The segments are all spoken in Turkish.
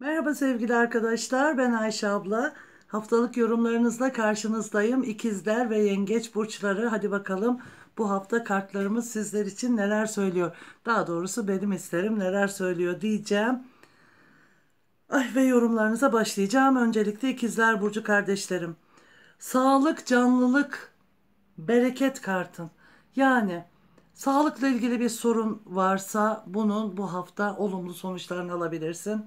Merhaba sevgili arkadaşlar, ben Ayşe abla. Haftalık yorumlarınızla karşınızdayım. İkizler ve Yengeç burçları. Hadi bakalım bu hafta kartlarımız sizler için neler söylüyor. Daha doğrusu benim isterim neler söylüyor diyeceğim. Ay ve yorumlarınıza başlayacağım. Öncelikle İkizler burcu kardeşlerim. Sağlık, canlılık, bereket kartın. Yani sağlıkla ilgili bir sorun varsa bunun bu hafta olumlu sonuçlarını alabilirsin.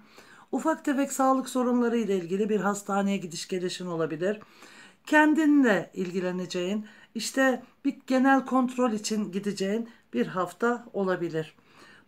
Ufak tefek sağlık sorunları ile ilgili bir hastaneye gidiş gelişin olabilir. Kendinle ilgileneceğin, işte bir genel kontrol için gideceğin bir hafta olabilir.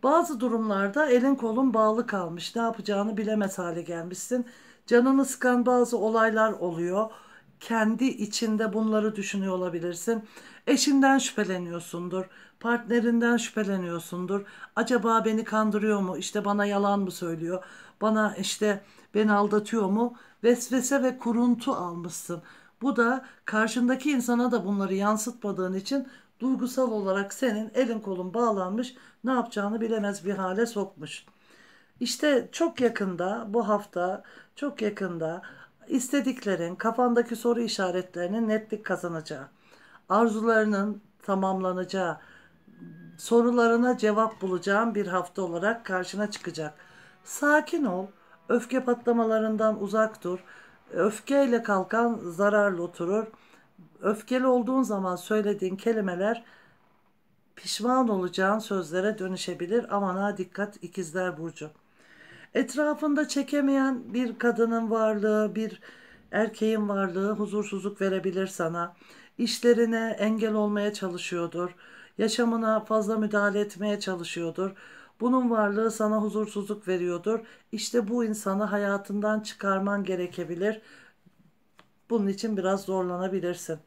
Bazı durumlarda elin kolun bağlı kalmış, ne yapacağını bilemez hale gelmişsin. Canını sıkan bazı olaylar oluyor. Kendi içinde bunları düşünüyor olabilirsin. Eşinden şüpheleniyorsundur, partnerinden şüpheleniyorsundur. Acaba beni kandırıyor mu? İşte bana yalan mı söylüyor? Bana işte beni aldatıyor mu? Vesvese ve kuruntu almışsın. Bu da karşındaki insana da bunları yansıtmadığın için duygusal olarak senin elin kolun bağlanmış, ne yapacağını bilemez bir hale sokmuş. İşte çok yakında bu hafta çok yakında istediklerin kafandaki soru işaretlerinin netlik kazanacağı, arzularının tamamlanacağı, sorularına cevap bulacağın bir hafta olarak karşına çıkacak. Sakin ol, öfke patlamalarından uzak dur. Öfkeyle kalkan zararlı oturur. Öfkeli olduğun zaman söylediğin kelimeler pişman olacağın sözlere dönüşebilir. Aman ha dikkat ikizler burcu. Etrafında çekemeyen bir kadının varlığı, bir erkeğin varlığı huzursuzluk verebilir sana. İşlerine engel olmaya çalışıyordur. Yaşamına fazla müdahale etmeye çalışıyordur. Bunun varlığı sana huzursuzluk veriyordur. İşte bu insanı hayatından çıkarman gerekebilir. Bunun için biraz zorlanabilirsin.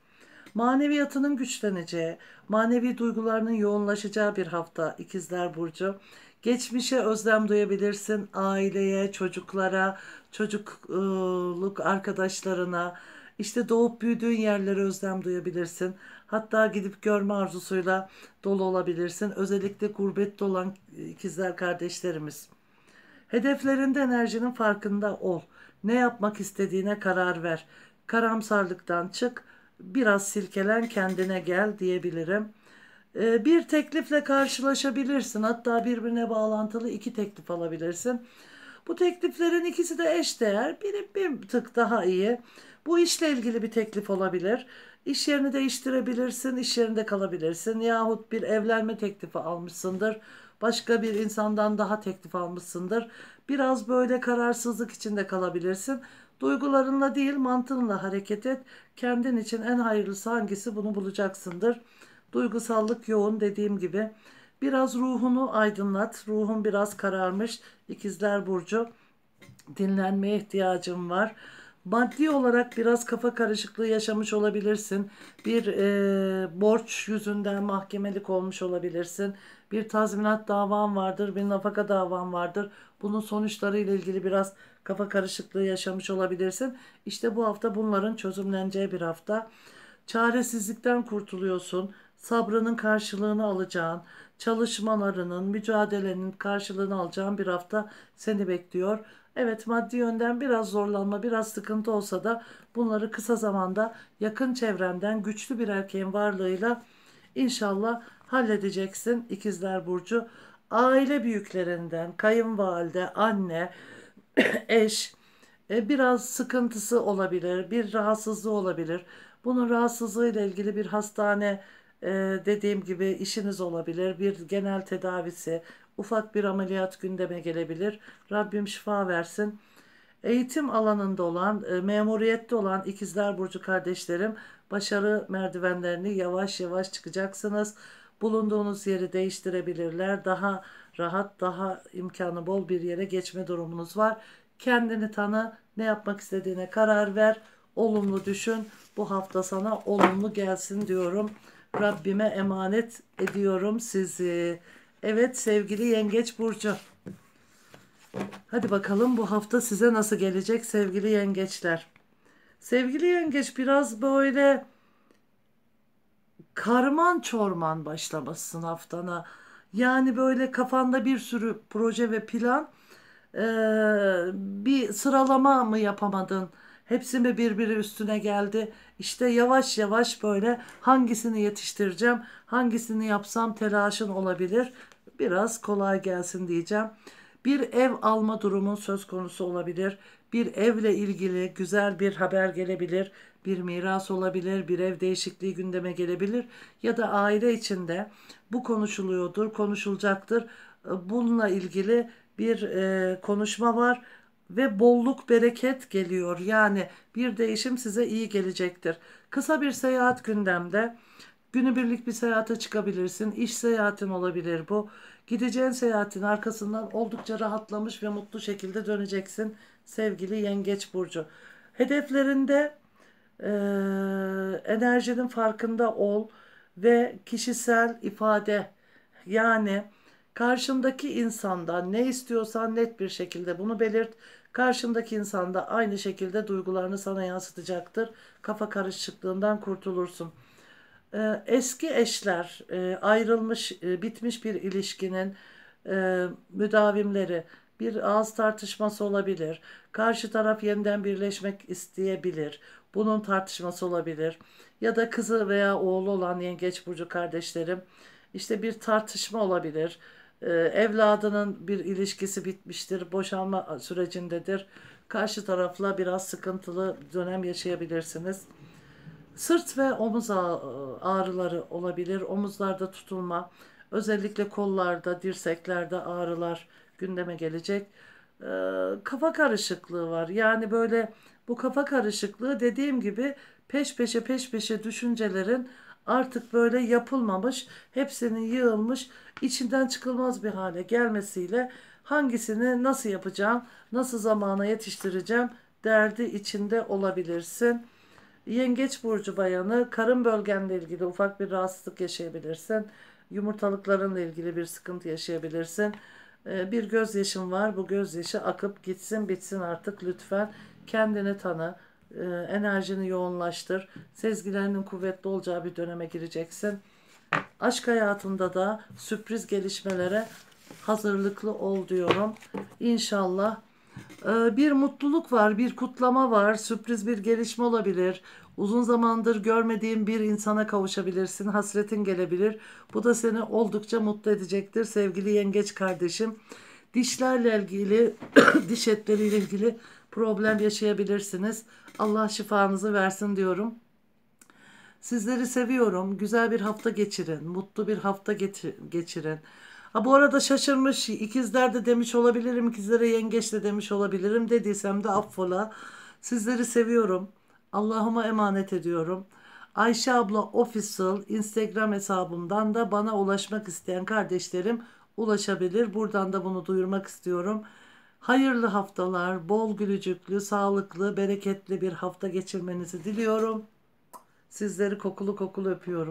Maneviyatının güçleneceği, manevi duygularının yoğunlaşacağı bir hafta İkizler Burcu. Geçmişe özlem duyabilirsin, aileye, çocuklara, çocukluk arkadaşlarına, işte doğup büyüdüğün yerlere özlem duyabilirsin. Hatta gidip görme arzusuyla dolu olabilirsin. Özellikle gurbette olan ikizler kardeşlerimiz. Hedeflerinde enerjinin farkında ol. Ne yapmak istediğine karar ver. Karamsarlıktan çık. Biraz silkelen kendine gel diyebilirim. Ee, bir teklifle karşılaşabilirsin. Hatta birbirine bağlantılı iki teklif alabilirsin. Bu tekliflerin ikisi de eşdeğer. Biri bir tık daha iyi. Bu işle ilgili bir teklif olabilir. İş yerini değiştirebilirsin, iş yerinde kalabilirsin yahut bir evlenme teklifi almışsındır. Başka bir insandan daha teklif almışsındır. Biraz böyle kararsızlık içinde kalabilirsin. Duygularınla değil mantığınla hareket et. Kendin için en hayırlısı hangisi bunu bulacaksındır. Duygusallık yoğun dediğim gibi. Biraz ruhunu aydınlat. Ruhun biraz kararmış. İkizler Burcu. Dinlenmeye ihtiyacım var. Maddi olarak biraz kafa karışıklığı yaşamış olabilirsin. Bir e, borç yüzünden mahkemelik olmuş olabilirsin. Bir tazminat davan vardır, bir nafaka davan vardır. Bunun sonuçları ile ilgili biraz kafa karışıklığı yaşamış olabilirsin. İşte bu hafta bunların çözümleneceği bir hafta. Çaresizlikten kurtuluyorsun. Sabrının karşılığını alacağın, çalışmalarının, mücadelenin karşılığını alacağın bir hafta seni bekliyor. Evet maddi yönden biraz zorlanma, biraz sıkıntı olsa da bunları kısa zamanda yakın çevrenden güçlü bir erkeğin varlığıyla inşallah halledeceksin İkizler Burcu. Aile büyüklerinden, kayınvalide, anne, eş e, biraz sıkıntısı olabilir, bir rahatsızlığı olabilir. Bunun rahatsızlığı ile ilgili bir hastane dediğim gibi işiniz olabilir, bir genel tedavisi, ufak bir ameliyat gündeme gelebilir. Rabbim şifa versin. Eğitim alanında olan, memuriyette olan ikizler burcu kardeşlerim başarı merdivenlerini yavaş yavaş çıkacaksınız. Bulunduğunuz yeri değiştirebilirler. Daha rahat, daha imkanı bol bir yere geçme durumunuz var. Kendini tanı, ne yapmak istediğine karar ver, olumlu düşün. Bu hafta sana olumlu gelsin diyorum. Rabbime emanet ediyorum sizi. Evet sevgili Yengeç Burcu. Hadi bakalım bu hafta size nasıl gelecek sevgili yengeçler. Sevgili yengeç biraz böyle karman çorman başlamasın haftana. Yani böyle kafanda bir sürü proje ve plan. Ee, bir sıralama mı yapamadın? Hepsi mi birbiri üstüne geldi? İşte yavaş yavaş böyle hangisini yetiştireceğim, hangisini yapsam telaşın olabilir. Biraz kolay gelsin diyeceğim. Bir ev alma durumun söz konusu olabilir. Bir evle ilgili güzel bir haber gelebilir. Bir miras olabilir, bir ev değişikliği gündeme gelebilir ya da aile içinde bu konuşuluyordur, konuşulacaktır. Bununla ilgili bir e, konuşma var ve bolluk bereket geliyor. Yani bir değişim size iyi gelecektir. Kısa bir seyahat gündemde. Günübirlik bir seyahate çıkabilirsin. İş seyahatin olabilir bu. Gideceğin seyahatin arkasından oldukça rahatlamış ve mutlu şekilde döneceksin sevgili Yengeç Burcu. Hedeflerinde e, enerjinin farkında ol ve kişisel ifade yani karşındaki insandan ne istiyorsan net bir şekilde bunu belirt. Karşındaki insan da aynı şekilde duygularını sana yansıtacaktır. Kafa karışıklığından kurtulursun. Ee, eski eşler, e, ayrılmış, e, bitmiş bir ilişkinin e, müdavimleri, bir ağız tartışması olabilir. Karşı taraf yeniden birleşmek isteyebilir. Bunun tartışması olabilir. Ya da kızı veya oğlu olan yengeç burcu kardeşlerim, işte bir tartışma olabilir. Ee, evladının bir ilişkisi bitmiştir, boşanma sürecindedir. Karşı tarafla biraz sıkıntılı dönem yaşayabilirsiniz. Sırt ve omuz ağrıları olabilir. Omuzlarda tutulma, özellikle kollarda, dirseklerde ağrılar gündeme gelecek. Ee, kafa karışıklığı var. Yani böyle bu kafa karışıklığı dediğim gibi peş peşe peş peşe düşüncelerin artık böyle yapılmamış, hepsinin yığılmış, içinden çıkılmaz bir hale gelmesiyle hangisini nasıl yapacağım, nasıl zamana yetiştireceğim derdi içinde olabilirsin. Yengeç burcu bayanı karın bölgenle ilgili ufak bir rahatsızlık yaşayabilirsin. Yumurtalıklarınla ilgili bir sıkıntı yaşayabilirsin. Ee, bir gözyaşın var. Bu gözyaşı akıp gitsin bitsin artık lütfen. Kendini tanı. Ee, enerjini yoğunlaştır. Sezgilerinin kuvvetli olacağı bir döneme gireceksin. Aşk hayatında da sürpriz gelişmelere hazırlıklı ol diyorum. İnşallah ee, bir mutluluk var, bir kutlama var, sürpriz bir gelişme olabilir. Uzun zamandır görmediğin bir insana kavuşabilirsin, hasretin gelebilir. Bu da seni oldukça mutlu edecektir sevgili yengeç kardeşim. Dişlerle ilgili, diş etleriyle ilgili problem yaşayabilirsiniz. Allah şifanızı versin diyorum. Sizleri seviyorum. Güzel bir hafta geçirin. Mutlu bir hafta geçirin. Ha bu arada şaşırmış ikizler de demiş olabilirim. ikizlere yengeç de demiş olabilirim. Dediysem de affola. Sizleri seviyorum. Allah'ıma emanet ediyorum. Ayşe abla official Instagram hesabımdan da bana ulaşmak isteyen kardeşlerim ulaşabilir. Buradan da bunu duyurmak istiyorum. Hayırlı haftalar, bol gülücüklü, sağlıklı, bereketli bir hafta geçirmenizi diliyorum. Sizleri kokulu kokulu öpüyorum.